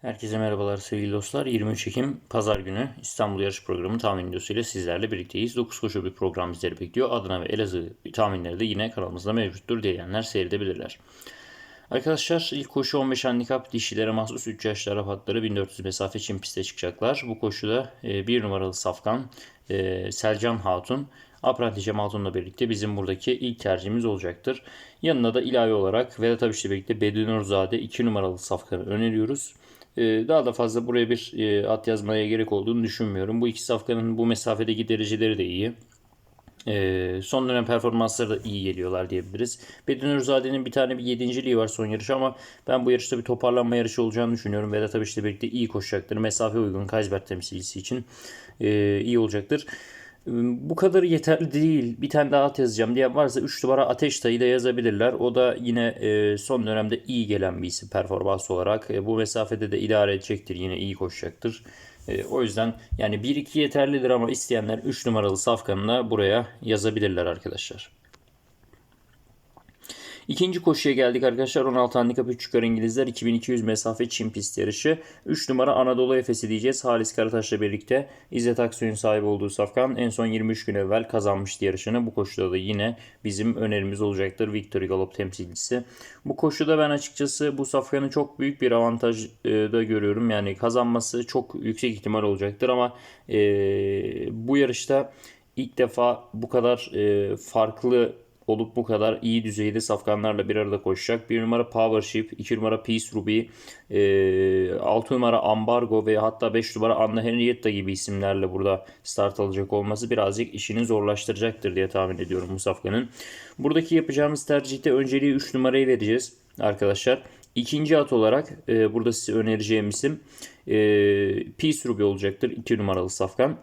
Herkese merhabalar sevgili dostlar. 23 Ekim Pazar günü İstanbul Yarış Programı tahmin videosuyla sizlerle birlikteyiz. 9 koşu bir program bizleri bekliyor. Adana ve Elazığ tahminleri de yine kanalımızda mevcuttur diyenler seyredebilirler. Arkadaşlar ilk koşu 15 handikap dişilere mahsus 3 yaşlı Arap atları 1400 mesafe için piste çıkacaklar. Bu koşuda 1 numaralı Safkan, e, Selcan Hatun, Apranti Cem Hatun'la birlikte bizim buradaki ilk tercihimiz olacaktır. Yanına da ilave olarak Vedat Abiş'le birlikte Bedinurzade 2 numaralı Safkan'ı öneriyoruz. Ee, daha da fazla buraya bir e, at yazmaya gerek olduğunu düşünmüyorum. Bu iki safkanın bu mesafedeki dereceleri de iyi. Ee, son dönem performansları da iyi geliyorlar diyebiliriz. Bedin Ürzade'nin bir tane bir yedinciliği var son yarış ama ben bu yarışta bir toparlanma yarışı olacağını düşünüyorum. Vedat Abiş'le birlikte iyi koşacaktır. Mesafe uygun Kaysberg temsilcisi için e, iyi olacaktır. Bu kadar yeterli değil. Bir tane daha at yazacağım diye varsa 3 numara Ateş Dayı da yazabilirler. O da yine e, son dönemde iyi gelen bir isim performans olarak. E, bu mesafede de idare edecektir. Yine iyi koşacaktır. E, o yüzden yani 1-2 yeterlidir ama isteyenler 3 numaralı safkanını buraya yazabilirler arkadaşlar. İkinci koşuya geldik arkadaşlar. 16 handikap 3 yukarı İngilizler 2200 mesafe Çin pist yarışı. 3 numara Anadolu Efes'i diyeceğiz. Halis Karataş'la birlikte İzzet Aksoy'un sahibi olduğu Safkan en son 23 gün evvel kazanmıştı yarışını. Bu koşuda da yine bizim önerimiz olacaktır. Victory Galop temsilcisi. Bu koşuda ben açıkçası bu Safkan'ın çok büyük bir avantaj e, görüyorum. Yani kazanması çok yüksek ihtimal olacaktır ama e, bu yarışta ilk defa bu kadar e, farklı olup bu kadar iyi düzeyde safkanlarla bir arada koşacak. Bir numara Powership, iki numara Peace Ruby, e, 6 numara Ambargo ve hatta 5 numara Anna Henrietta gibi isimlerle burada start alacak olması birazcık işini zorlaştıracaktır diye tahmin ediyorum bu safkanın. Buradaki yapacağımız tercihte önceliği 3 numarayı vereceğiz arkadaşlar. İkinci at olarak e, burada size önereceğim isim e, Peace Ruby olacaktır. 2 numaralı safkan.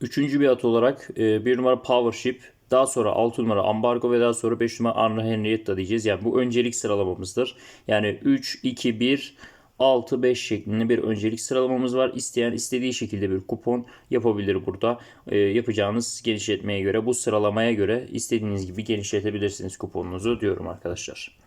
Üçüncü bir at olarak e, bir numara Powership, daha sonra 6 numara Ambargo ve daha sonra 5 numara Anna Henrietta diyeceğiz. Yani bu öncelik sıralamamızdır. Yani 3, 2, 1, 6, 5 şeklinde bir öncelik sıralamamız var. İsteyen istediği şekilde bir kupon yapabilir burada. E, yapacağınız genişletmeye göre bu sıralamaya göre istediğiniz gibi genişletebilirsiniz kuponunuzu diyorum arkadaşlar.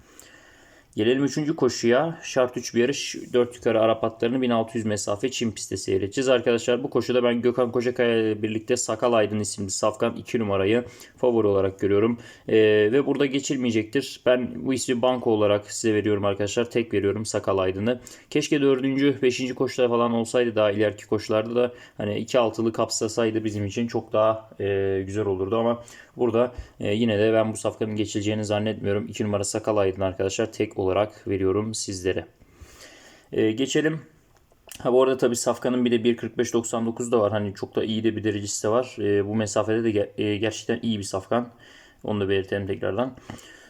Gelelim 3. koşuya. Şart 3 bir yarış. 4 yukarı Arap atlarını 1600 mesafe Çin pistte seyredeceğiz. Arkadaşlar bu koşuda ben Gökhan Kocakaya ile birlikte Sakal Aydın isimli Safkan 2 numarayı favori olarak görüyorum. Ee, ve burada geçilmeyecektir. Ben bu ismi banko olarak size veriyorum arkadaşlar. Tek veriyorum Sakal Aydın'ı. Keşke 4. 5. koşuda falan olsaydı daha ileriki koşularda da hani 2 altılı kapsasaydı bizim için çok daha e, güzel olurdu ama burada e, yine de ben bu safkanın geçileceğini zannetmiyorum. 2 numara Sakal Aydın arkadaşlar tek olarak veriyorum sizlere. Ee, geçelim. Ha bu arada tabii Safkan'ın bir de 1.45.99 da var. Hani çok da iyi de bir derecesi de var. Ee, bu mesafede de ge- e, gerçekten iyi bir Safkan. Onu da belirtelim tekrardan.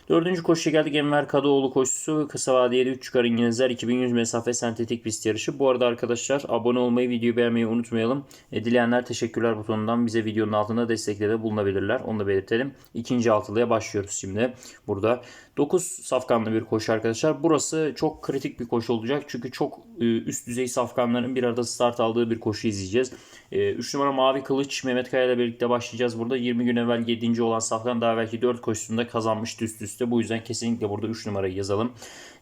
Dördüncü koşuya geldik. Enver Kadıoğlu koşusu. Kısa vadeli 3 çıkar İngilizler. 2100 mesafe sentetik pist yarışı. Bu arada arkadaşlar abone olmayı, videoyu beğenmeyi unutmayalım. E, dileyenler teşekkürler butonundan bize videonun altında destekle de bulunabilirler. Onu da belirtelim. İkinci altılıya başlıyoruz şimdi. Burada 9 safkanlı bir koşu arkadaşlar. Burası çok kritik bir koşu olacak. Çünkü çok e, üst düzey safkanların bir arada start aldığı bir koşu izleyeceğiz. 3 e, numara Mavi Kılıç Mehmet Kaya ile birlikte başlayacağız. Burada 20 gün evvel 7. olan safkan daha belki 4 koşusunda kazanmıştı üst üste. Bu yüzden kesinlikle burada 3 numarayı yazalım.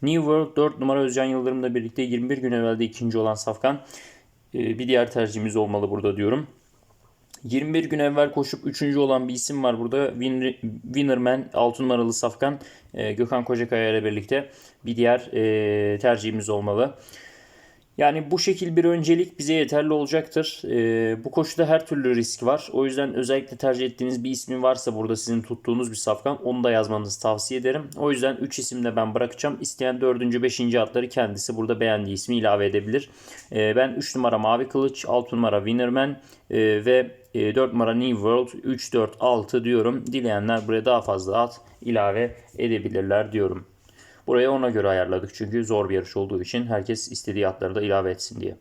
New World 4 numara Özcan Yıldırım'la birlikte 21 gün evvelde ikinci olan safkan. E, bir diğer tercihimiz olmalı burada diyorum. 21 gün evvel koşup 3. olan bir isim var burada. Win Winnerman 6 numaralı Safkan e, Gökhan Kocakaya ile birlikte bir diğer e, tercihimiz olmalı. Yani bu şekil bir öncelik bize yeterli olacaktır. Ee, bu koşuda her türlü risk var. O yüzden özellikle tercih ettiğiniz bir ismin varsa burada sizin tuttuğunuz bir safkan onu da yazmanızı tavsiye ederim. O yüzden 3 isimle ben bırakacağım. İsteyen 4. 5. atları kendisi burada beğendiği ismi ilave edebilir. Ee, ben 3 numara Mavi Kılıç, 6 numara Winnerman e, ve 4 e, numara New World 3, 4, 6 diyorum. Dileyenler buraya daha fazla at ilave edebilirler diyorum. Burayı ona göre ayarladık çünkü zor bir yarış olduğu için herkes istediği atları da ilave etsin diye.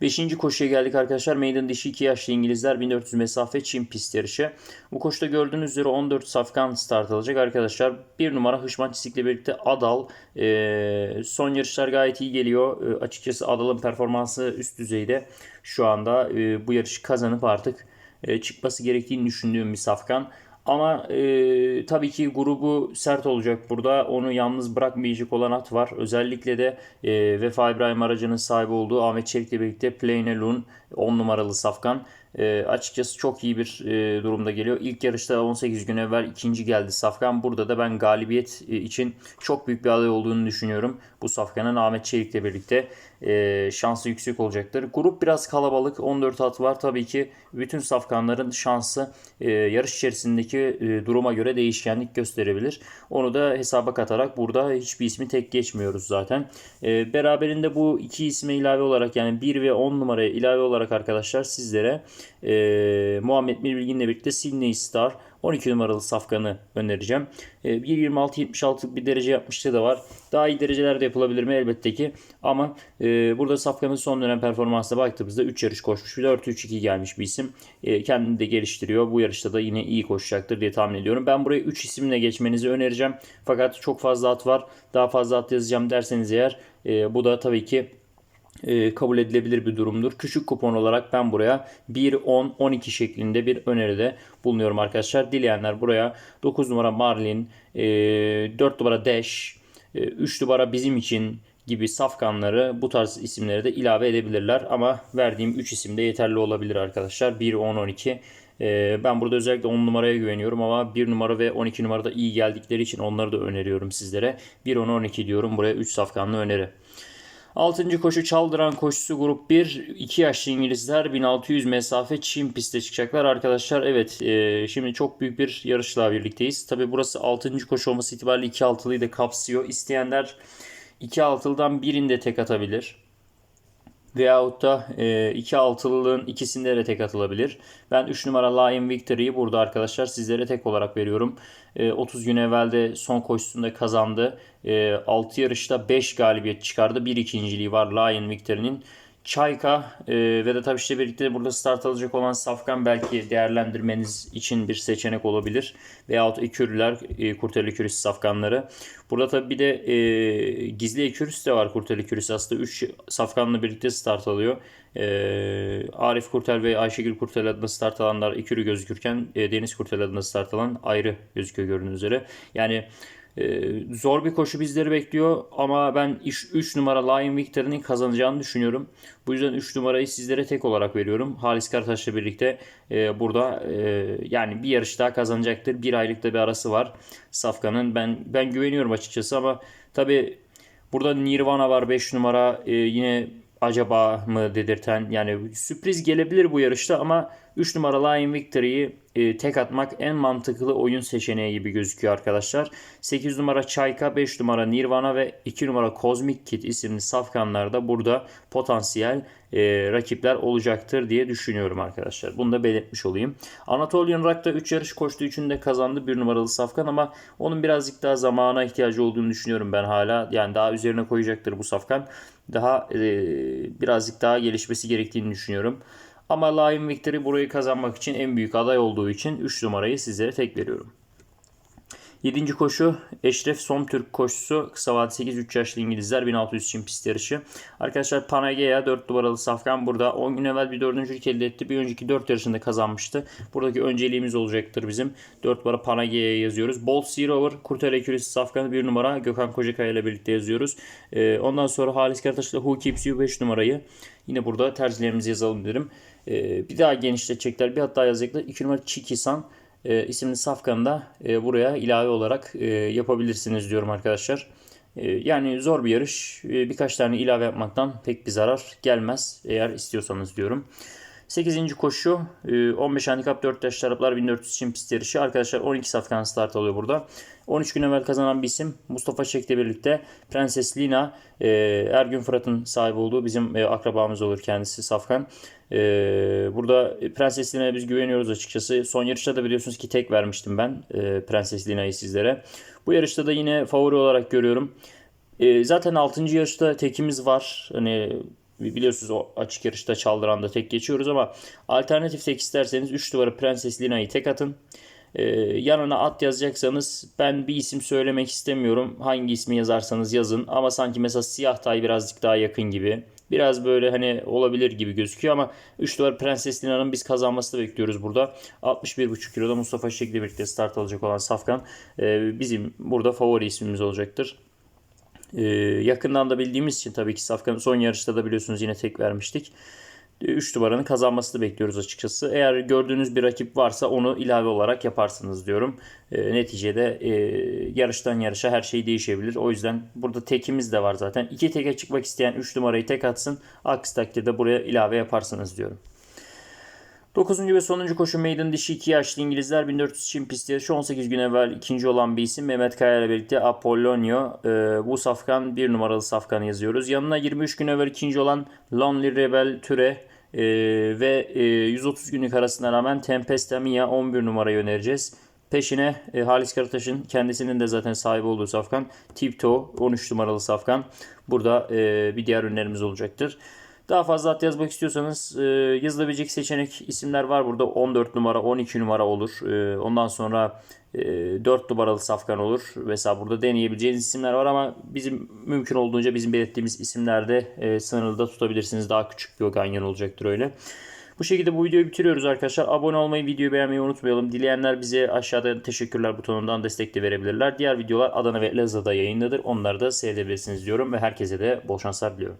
Beşinci koşuya geldik arkadaşlar. Maiden dişi 2 yaşlı İngilizler 1400 mesafe Çin pist yarışı. Bu koşuda gördüğünüz üzere 14 safkan start alacak arkadaşlar. Bir numara Hışman Çisik'le birlikte Adal. E, son yarışlar gayet iyi geliyor. E, açıkçası Adal'ın performansı üst düzeyde. Şu anda e, bu yarışı kazanıp artık e, çıkması gerektiğini düşündüğüm bir safkan. Ama e, tabii ki grubu sert olacak burada. Onu yalnız bırakmayacak olan at var. Özellikle de e, Vefa İbrahim aracının sahibi olduğu Ahmet Çelik'le birlikte Pleinelun 10 numaralı safkan. E, açıkçası çok iyi bir e, durumda geliyor. İlk yarışta 18 gün evvel ikinci geldi Safkan. Burada da ben galibiyet için çok büyük bir aday olduğunu düşünüyorum. Bu Safkan'ın Ahmet Çelik'le birlikte e, şansı yüksek olacaktır. Grup biraz kalabalık. 14 at var. Tabii ki bütün Safkanların şansı e, yarış içerisindeki e, duruma göre değişkenlik gösterebilir. Onu da hesaba katarak burada hiçbir ismi tek geçmiyoruz zaten. E, beraberinde bu iki isme ilave olarak yani 1 ve 10 numaraya ilave olarak arkadaşlar sizlere e, Muhammed Mirbilgin'le birlikte Sydney Star 12 numaralı safkanı önereceğim. E, 1.26-76 bir derece yapmıştı da var. Daha iyi dereceler de yapılabilir mi? Elbette ki. Ama e, burada safkanın son dönem performansına baktığımızda 3 yarış koşmuş. 4-3-2 gelmiş bir isim. E, kendini de geliştiriyor. Bu yarışta da yine iyi koşacaktır diye tahmin ediyorum. Ben buraya 3 isimle geçmenizi önereceğim. Fakat çok fazla at var. Daha fazla at yazacağım derseniz eğer e, bu da tabii ki e, kabul edilebilir bir durumdur. Küçük kupon olarak ben buraya 1, 10, 12 şeklinde bir öneride bulunuyorum arkadaşlar. Dileyenler buraya 9 numara Marlin, 4 e, numara Dash, 3 e, numara bizim için gibi safkanları bu tarz isimleri de ilave edebilirler. Ama verdiğim 3 isim de yeterli olabilir arkadaşlar. 1, 10, 12. Ben burada özellikle 10 numaraya güveniyorum ama 1 numara ve 12 numarada iyi geldikleri için onları da öneriyorum sizlere. 1, 10, 12 diyorum. Buraya 3 safkanlı öneri. 6. koşu Çaldıran koşusu grup 1. 2 yaşlı İngilizler 1600 mesafe Çin pistte çıkacaklar. Arkadaşlar evet e, şimdi çok büyük bir yarışla birlikteyiz. Tabi burası 6. koşu olması itibariyle 2 altılıyı da kapsıyor. İsteyenler 2 altılıdan birinde tek atabilir. Veyahut da e, iki altılılığın ikisinde de tek atılabilir. Ben 3 numara Lion Victory'yi burada arkadaşlar sizlere tek olarak veriyorum. E, 30 gün evvel de son koşusunda kazandı. E, 6 yarışta 5 galibiyet çıkardı. Bir ikinciliği var Lion Victory'nin. Çayka e, ve de tabii işte birlikte burada start alacak olan Safkan belki değerlendirmeniz için bir seçenek olabilir. Veyahut ekürüler, e, kurtarı ekürüsü Safkanları. Burada tabii bir de e, gizli ekürüsü de var kurtarı ekürüsü. Aslında 3 Safkanla birlikte start alıyor. E, Arif Kurtel ve Ayşegül Kurtel adına start alanlar ekürü gözükürken e, Deniz Kurtel adına start alan ayrı gözüküyor gördüğünüz üzere. Yani zor bir koşu bizleri bekliyor ama ben 3 numara Lion Victory'nin kazanacağını düşünüyorum. Bu yüzden 3 numarayı sizlere tek olarak veriyorum. Halis Karataş'la birlikte e, burada e, yani bir yarış daha kazanacaktır. Bir aylıkta bir arası var Safkan'ın. Ben ben güveniyorum açıkçası ama tabi burada Nirvana var 5 numara e, yine acaba mı dedirten yani sürpriz gelebilir bu yarışta ama 3 numara Lion Victory'yi e, tek atmak en mantıklı oyun seçeneği gibi gözüküyor arkadaşlar. 8 numara Çayka, 5 numara Nirvana ve 2 numara Cosmic Kit isimli safkanlarda burada potansiyel e, rakipler olacaktır diye düşünüyorum arkadaşlar. Bunu da belirtmiş olayım. Anatolian Rock'ta 3 yarış koştuğu için de kazandı 1 numaralı safkan ama onun birazcık daha zamana ihtiyacı olduğunu düşünüyorum ben hala. Yani daha üzerine koyacaktır bu safkan. Daha e, birazcık daha gelişmesi gerektiğini düşünüyorum. Ama Lion Victory burayı kazanmak için en büyük aday olduğu için 3 numarayı sizlere tek veriyorum. 7. koşu Eşref Som Türk koşusu. Kısa vade 8 3 yaşlı İngilizler 1600 için pist yarışı. Arkadaşlar Panagea 4 numaralı Safkan burada 10 gün evvel bir dördüncülük elde etti. Bir önceki 4 yarışında kazanmıştı. Buradaki önceliğimiz olacaktır bizim. 4 numara Panagea'ya yazıyoruz. Bolt Sea Rover, Kurtel Ekürisi Safkan 1 numara Gökhan Kocakaya ile birlikte yazıyoruz. Ee, ondan sonra Halis Karataş ile Who Keeps You 5 numarayı yine burada tercihlerimizi yazalım derim. Ee, bir daha genişletecekler. Bir hatta yazacaklar. 2 numara Çikisan e, isimli safkanı da e, buraya ilave olarak e, yapabilirsiniz diyorum arkadaşlar. E, yani zor bir yarış. E, birkaç tane ilave yapmaktan pek bir zarar gelmez eğer istiyorsanız diyorum. 8. koşu 15 e, handikap 4 yaş taraflar 1400 için pist yarışı. Arkadaşlar 12 safkan start alıyor burada. 13 gün evvel kazanan bir isim Mustafa Çek'le birlikte Prenses Lina e, Ergün Fırat'ın sahibi olduğu bizim e, akrabamız olur kendisi Safkan. Burada Prenses Lina'ya biz güveniyoruz açıkçası. Son yarışta da biliyorsunuz ki tek vermiştim ben Prenses Lina'yı sizlere. Bu yarışta da yine favori olarak görüyorum. Zaten 6. yarışta tekimiz var. Hani biliyorsunuz o açık yarışta Çaldıran'da tek geçiyoruz ama alternatif tek isterseniz 3 numara Prenses Lina'yı tek atın. Ee, yanına at yazacaksanız ben bir isim söylemek istemiyorum. Hangi ismi yazarsanız yazın ama sanki mesela Siyah Tay birazcık daha yakın gibi. Biraz böyle hani olabilir gibi gözüküyor ama 3 numara Prenses Lina'nın biz kazanmasını bekliyoruz burada. 61,5 kiloda Mustafa Şekli birlikte start alacak olan Safkan e, bizim burada favori ismimiz olacaktır. Ee, yakından da bildiğimiz için tabii ki Safkan'ın son yarışta da biliyorsunuz yine tek vermiştik. 3 numaranın kazanmasını bekliyoruz açıkçası. Eğer gördüğünüz bir rakip varsa onu ilave olarak yaparsınız diyorum. Ee, neticede e, yarıştan yarışa her şey değişebilir. O yüzden burada tekimiz de var zaten. İki teke çıkmak isteyen 3 numarayı tek atsın. Aksi takdirde buraya ilave yaparsınız diyorum. 9. ve sonuncu koşu maiden dişi 2 yaşlı İngilizler 1400 Çin pisti yarışı 18 gün evvel ikinci olan bir isim Mehmet Kaya ile birlikte Apollonio. Ee, bu safkan 1 numaralı safkan yazıyoruz. Yanına 23 gün evvel ikinci olan Lonely Rebel Türe ee, ve e, 130 günlük arasına rağmen Tempesta Mia 11 numarayı önereceğiz. Peşine e, Halis Karataş'ın kendisinin de zaten sahibi olduğu safkan Tipto 13 numaralı safkan. Burada e, bir diğer ürünlerimiz olacaktır. Daha fazla at yazmak istiyorsanız e, yazılabilecek seçenek isimler var burada. 14 numara, 12 numara olur. E, ondan sonra e, 4 numaralı safkan olur. Mesela burada deneyebileceğiniz isimler var ama bizim mümkün olduğunca bizim belirttiğimiz isimlerde e, sınırlı da tutabilirsiniz. Daha küçük bir ganyan olacaktır öyle. Bu şekilde bu videoyu bitiriyoruz arkadaşlar. Abone olmayı, videoyu beğenmeyi unutmayalım. Dileyenler bize aşağıda teşekkürler butonundan destek de verebilirler. Diğer videolar Adana ve Elazığ'da yayındadır. Onları da seyredebilirsiniz diyorum ve herkese de bol şanslar diliyorum.